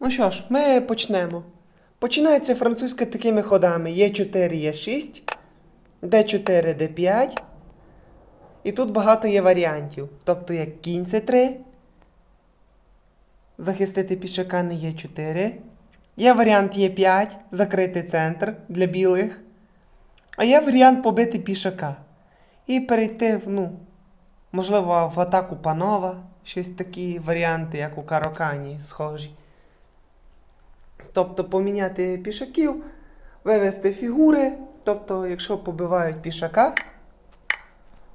Ну що ж, ми почнемо. Починається французька такими ходами: Е4, Е6, Д4, Д5. І тут багато є варіантів. Тобто як кінь С3, захистити пішака на Е4. Є варіант Е5, закрити центр для білих. А є варіант побити пішака. І перейти в, ну, можливо, в атаку панова. Щось такі варіанти, як у Карокані, схожі. Тобто поміняти пішаків, вивести фігури. Тобто, якщо побивають пішака,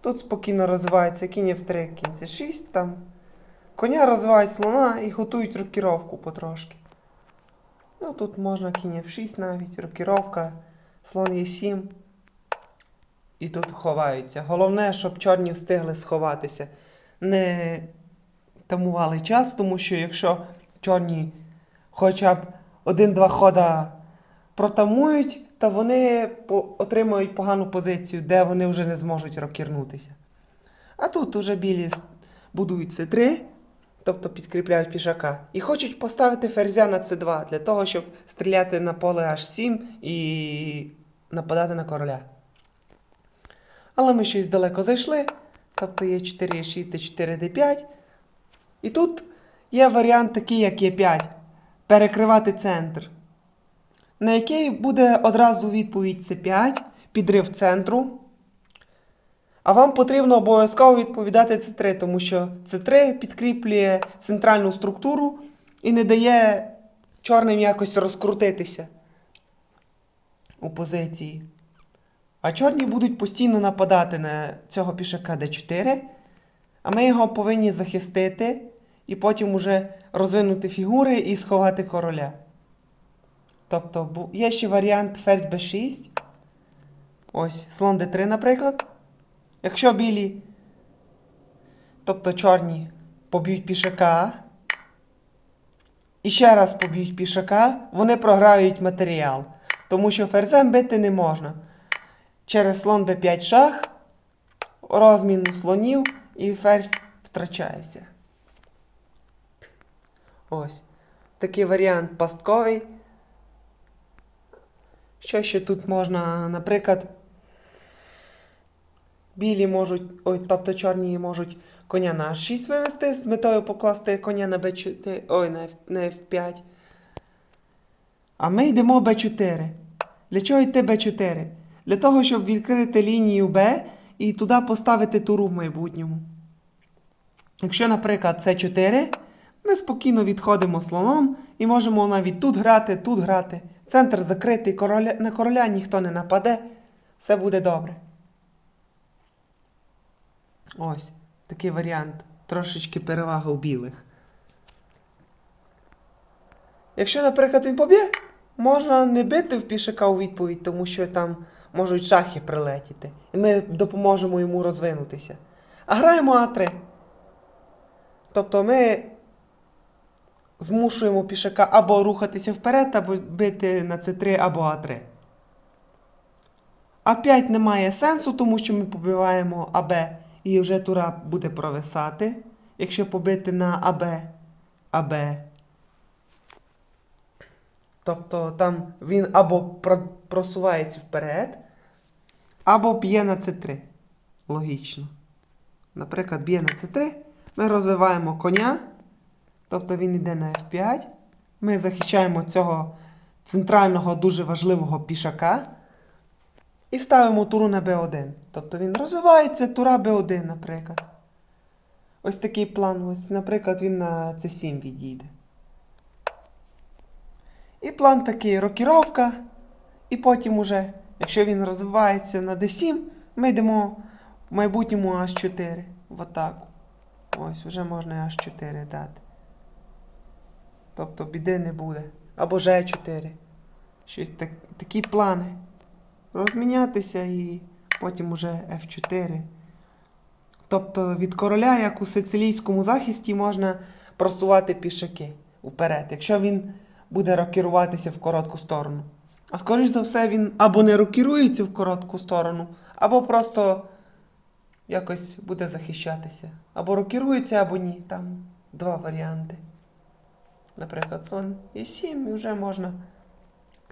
тут спокійно розвивається кінь F3, кінь C6 там. Коня розвивають слона і готують рокіровку потрошки. Ну, тут можна кінь F6 навіть, рокіровка, слон Е7. І тут ховаються. Головне, щоб чорні встигли сховатися. Не тамували час, тому що якщо чорні хоча б один-два хода протамують, то вони отримають погану позицію, де вони вже не зможуть рокірнутися. А тут уже білі будують С3, тобто підкріпляють пішака, і хочуть поставити ферзя на С2 для того, щоб стріляти на поле H7 і нападати на короля. Але ми щось далеко зайшли. Тобто є 4, 6, 4, D5. І тут є варіант такий, як Е5. Перекривати центр. На який буде одразу відповідь С5, підрив центру. А вам потрібно обов'язково відповідати С3, тому що С3 підкріплює центральну структуру і не дає чорним якось розкрутитися у позиції. А чорні будуть постійно нападати на цього пішака d4, а ми його повинні захистити і потім уже розвинути фігури і сховати короля. Тобто є ще варіант ферзь b6. Ось, слон d3, наприклад. Якщо білі, тобто чорні, поб'ють пішака. І ще раз поб'ють пішака, вони програють матеріал. Тому що ферзем бити не можна через слон b5 шах, розмін слонів і ферзь втрачається. Ось. Такий варіант пастковий. Що ще тут можна, наприклад, білі можуть, ой, тобто чорні можуть коня на H6 вивести з метою покласти коня на B4, ой, на, F, на F5. А ми йдемо B4. Для чого йти B4? Для того, щоб відкрити лінію B і туди поставити туру в майбутньому. Якщо, наприклад, це 4, ми спокійно відходимо слоном і можемо навіть тут грати, тут грати. Центр закритий, короля, на короля ніхто не нападе, все буде добре. Ось такий варіант. Трошечки перевага у білих. Якщо, наприклад, він поб'є, можна не бити в пішака у відповідь, тому що там можуть шахи прилетіти. І ми допоможемо йому розвинутися. А граємо А3. Тобто ми змушуємо пішака або рухатися вперед, або бити на С3 або А3. А5 не має сенсу, тому що ми побиваємо АБ і вже тура буде провисати. Якщо побити на АБ, АБ. Тобто там він або просувається вперед, або б'є на С3. Логічно. Наприклад, б'є на С3. Ми розвиваємо коня. Тобто він йде на F5. Ми захищаємо цього центрального дуже важливого пішака. І ставимо туру на b1. Тобто він розвивається, тура b1, наприклад. Ось такий план. Ось, наприклад, він на c7 відійде. І план такий рокіровка. І потім уже, якщо він розвивається на d7, ми йдемо в майбутньому h4 в атаку. Ось, вже можна h4 дати. Тобто біди не буде. Або g4. Щось так, такі плани. Розмінятися і потім уже F4. Тобто від короля, як у сицилійському захисті, можна просувати пішаки вперед, якщо він буде рокіруватися в коротку сторону. А скоріш за все, він або не рокірується в коротку сторону, або просто якось буде захищатися. Або рокірується, або ні. Там два варіанти. Наприклад, слон є 7, і вже можна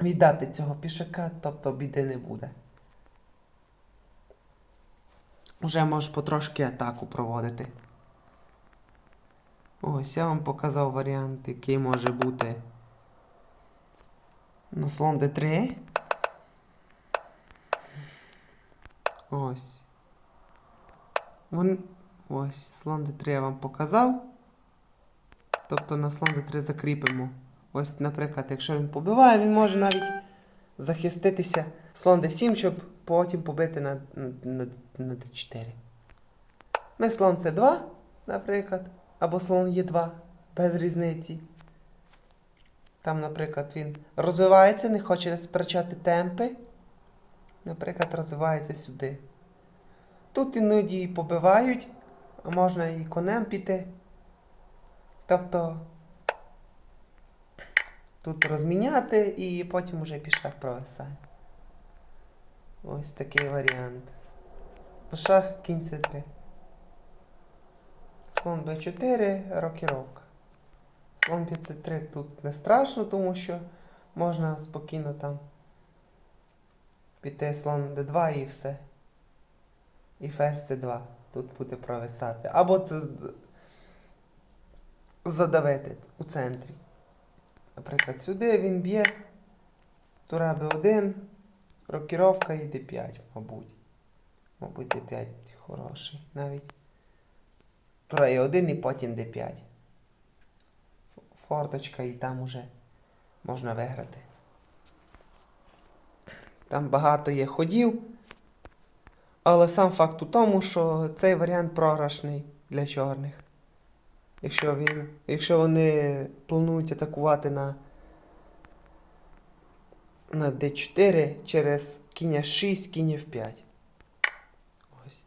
віддати цього пішака, тобто біди не буде. Уже можеш потрошки атаку проводити. Ось я вам показав варіант, який може бути на слон d3. Ось. Вон... Ось, слон d3 я вам показав. Тобто на слон d3 закріпимо. Ось, наприклад, якщо він побиває, він може навіть захиститися слон d7, щоб потім побити на, на, на d4. Ми слон c2, наприклад, або слон e2, без різниці. Там, наприклад, він розвивається, не хоче втрачати темпи. Наприклад, розвивається сюди. Тут іноді побивають, а можна і конем піти. Тобто тут розміняти і потім уже пішак провисає. Ось такий варіант. Шах кінь c3. Слон b4, рокіровка. Слон 5c3 тут не страшно, тому що можна спокійно там піти слон d2 і все. І ферзь c2 тут буде провисати. Або це задавити у центрі. Наприклад, сюди він б'є. Тура b1, рокіровка і d5, мабуть. Мабуть, d5 хороший. Навіть. Тура e1 і потім d5. Форточка і там уже можна виграти. Там багато є ходів. Але сам факт у тому, що цей варіант програшний для чорних. Якщо, він, якщо вони планують атакувати на, на d4 через кінь 6, кінь f5. Ось.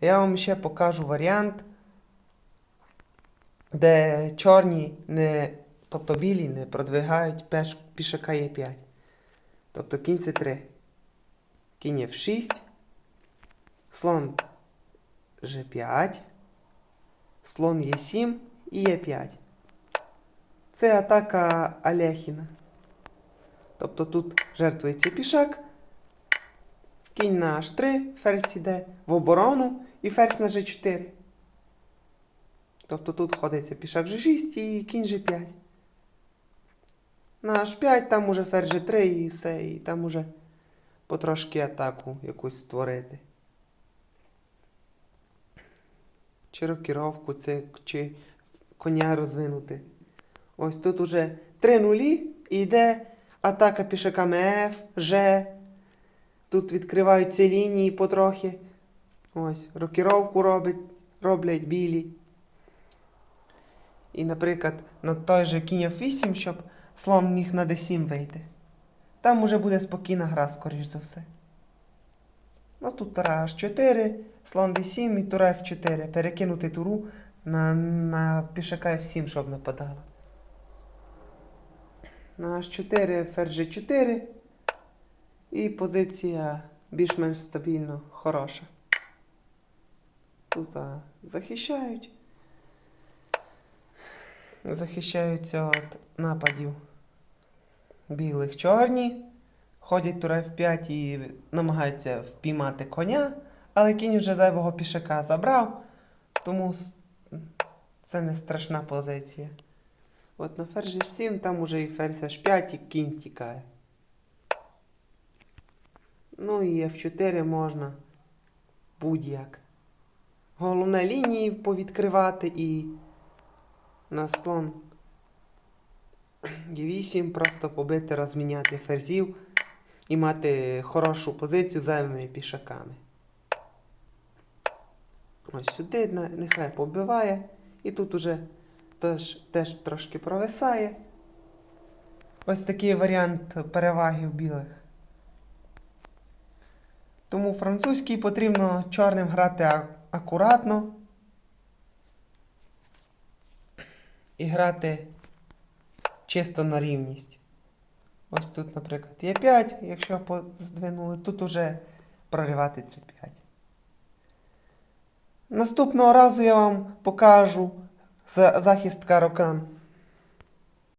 Я вам ще покажу варіант, де чорні не, тобто білі не продвигають пеш, пішака e5. Тобто кінь c3. Кінь f6, слон g5, слон e7 і e5. Це атака Алехіна. Тобто тут жертвується пішак, кінь на h3, ферзь йде в оборону і ферзь на g4. Тобто тут ходиться пішак g6 і кінь g5. На h5 там уже ферзь g3 і все, і там уже потрошки атаку якусь створити. Чи рокіровку, це, чи коня розвинути. Ось тут уже три нулі і йде атака пішаками F, G. Тут відкриваються лінії потрохи. Ось, рокіровку робить, роблять білі. І, наприклад, на той же кінь F8, щоб слон міг на D7 вийти. Там уже буде спокійна гра, скоріш за все. Ну тут тура H4, слон D7 і тура F4. Перекинути туру на, на пішака F7, щоб нападала. На H4 ферзь G4. І позиція більш-менш стабільно хороша. Тут а, захищають. Захищаються від нападів білих чорні. Ходять тура F5 і намагаються впіймати коня, але кінь вже зайвого пішака забрав, тому це не страшна позиція. От на ферзь G7 там уже і ферзь H5 і кінь тікає. Ну і F4 можна будь-як. Головне лінії повідкривати і на слон G8 просто побити, розміняти ферзів і мати хорошу позицію зайвими пішаками. Ось сюди нехай побиває. І тут уже теж, теж трошки провисає. Ось такий варіант переваги в білих. Тому французький потрібно чорним грати акуратно. І грати чисто на рівність. Ось тут, наприклад, є 5, якщо здвинули, тут уже проривати це 5. Наступного разу я вам покажу за- захист карокан.